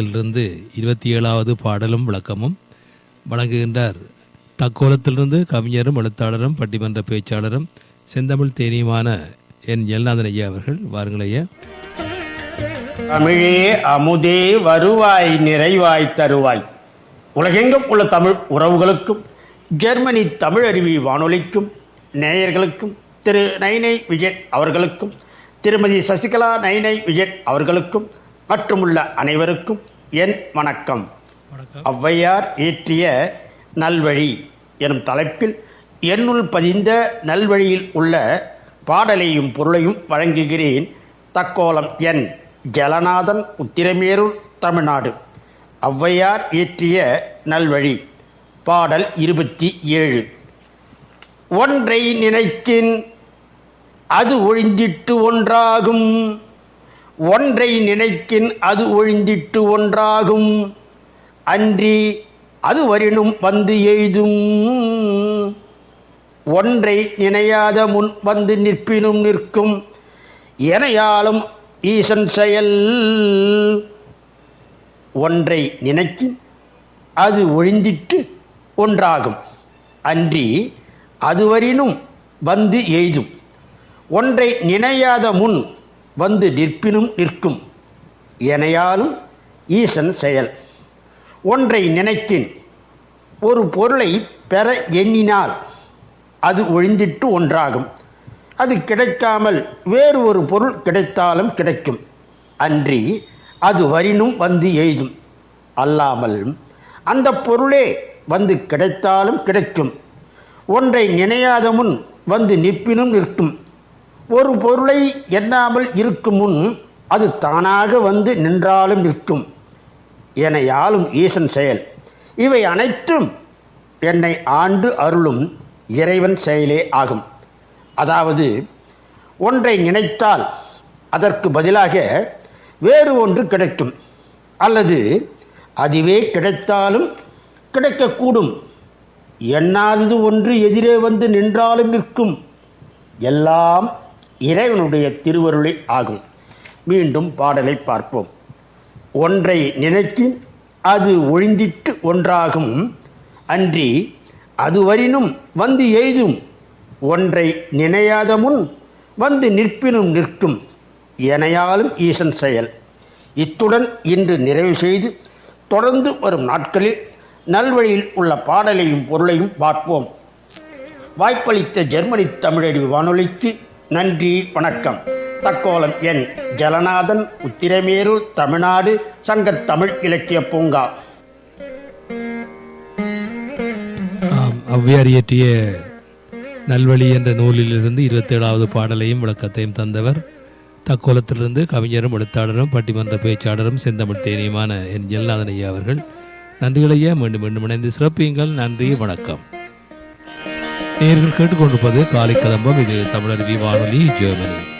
இருந்து இருபத்தி ஏழாவது பாடலும் விளக்கமும் வழங்குகின்றார். தக்கோலத்திலிருந்து கவிஞரும் எழுத்தாளரும் பட்டிமன்ற பேச்சாளரும் செந்தமிழ் தேனியுமான என் எல்நாதன் ஐயா அவர்கள் வாருங்களையே தமிழே அமுதே வருவாய் நிறைவாய் தருவாய். உலகெங்கும் உள்ள தமிழ் உறவுகளுக்கும் ஜெர்மனி தமிழ் அருவி வானொலிக்கும் நேயர்களுக்கும் திரு நைனை விஜய் அவர்களுக்கும் திருமதி சசிகலா நைனை விஜய் அவர்களுக்கும் மற்றுமுள்ள அனைவருக்கும் என் வணக்கம். ஔவையார் இயற்றிய நல்வழி எனும் தலைப்பில் என்னுள் பதிந்த நல்வழியில் உள்ள பாடலையும் பொருளையும் வழங்குகிறேன் தக்கோலம் என் ஜலநாதன் உத்திரமேரூர் தமிழ்நாடு. ஔவையார் இயற்றிய நல்வழி பாடல் இருபத்தி ஏழு. ஒன்றை நினைக்கின் அது ஒழிந்திட்டு ஒன்றாகும். ஒன்றை நினைக்கின் அது ஒழிந்திட்டு ஒன்றாகும். அன்றி அது வரினும் வந்து எய்தும். ஒன்றை நினையாத முன் வந்து நிற்பினும் நிற்கும் எனையாலும் ஈசன் செயல். ஒன்றை நினைக்கின் அது ஒழிந்திட்டு ஒன்றாகும். அன்றி அதுவரினும் வந்து எய்தும். ஒன்றை நினையாத முன் வந்து நிற்பினும் நிற்கும். எனையாலும் ஈசன் செயல். ஒன்றை நினைக்கின் ஒரு பொருளை பெற எண்ணினால் அது ஒழிந்திட்டு ஒன்றாகும். அது கிடைக்காமல் வேறு ஒரு பொருள் கிடைத்தாலும் கிடைக்கும். அன்றி அது வரினும் வந்து எய்தும். அல்லாமல் அந்த பொருளே வந்து கிடைத்தாலும் கிடைக்கும். ஒன்றை நினையாத முன் வந்து நிற்பினும் நிற்கும். ஒரு பொருளை எண்ணாமல் இருக்கும் முன் அது தானாக வந்து நின்றாலும் நிற்கும். என யாழும் ஈசன் செயல். இவை அனைத்தும் என்னை ஆண்டு அருளும் இறைவன் செயலே ஆகும். அதாவது ஒன்றை நினைத்தால் அதற்கு பதிலாக வேறு ஒன்று கிடைக்கும். அல்லது அதுவே கிடைத்தாலும் கிடைக்கக்கூடும். எண்ணாதது ஒன்று எதிரே வந்து நின்றாலும் நிற்கும். எல்லாம் இறைவனுடைய திருவருளை ஆகும். மீண்டும் பாடலை பார்ப்போம். ஒன்றை நினைத்து அது ஒழிந்திட்டு ஒன்றாகும். அன்றி அதுவரினும் வந்து எய்தும். ஒன்றை நினையாத முன் வந்து நிற்பினும் நிற்கும். எனையாலும் ஈசன் செயல். இத்துடன் இன்று நிறைவு செய்து தொடர்ந்து வரும் நாட்களில் நல்வழியில் உள்ள பாடலையும் பொருளையும் பார்ப்போம். வாய்ப்பளித்த ஜெர்மனி தமிழறிவு வானொலிக்கு நன்றி வணக்கம். தக்கோலம் என் ஜலநாதன் உத்திரமேரூர் தமிழ்நாடு சங்கத் தமிழ் இலக்கிய பூங்கா. ஆம் ஔவையார் இயற்றிய நல்வழி என்ற நூலிலிருந்து இருபத்தேழாவது பாடலையும் விளக்கத்தையும் தந்தவர் தக்கோலத்திலிருந்து கவிஞரும் எழுத்தாளரும் பட்டிமன்ற பேச்சாளரும் செந்தமிழ் தேனியுமான என் ஜெல்லாதன் ஐயா அவர்கள். நன்றிகளையா மீண்டும் மீண்டும் இணைந்து சிறப்பியுங்கள். நன்றி வணக்கம். நேர்கள் கேட்டுக்கொண்டிருப்பது காலை கதம்பம். இது தமிழருவி வானொலி ஜெர்மனி.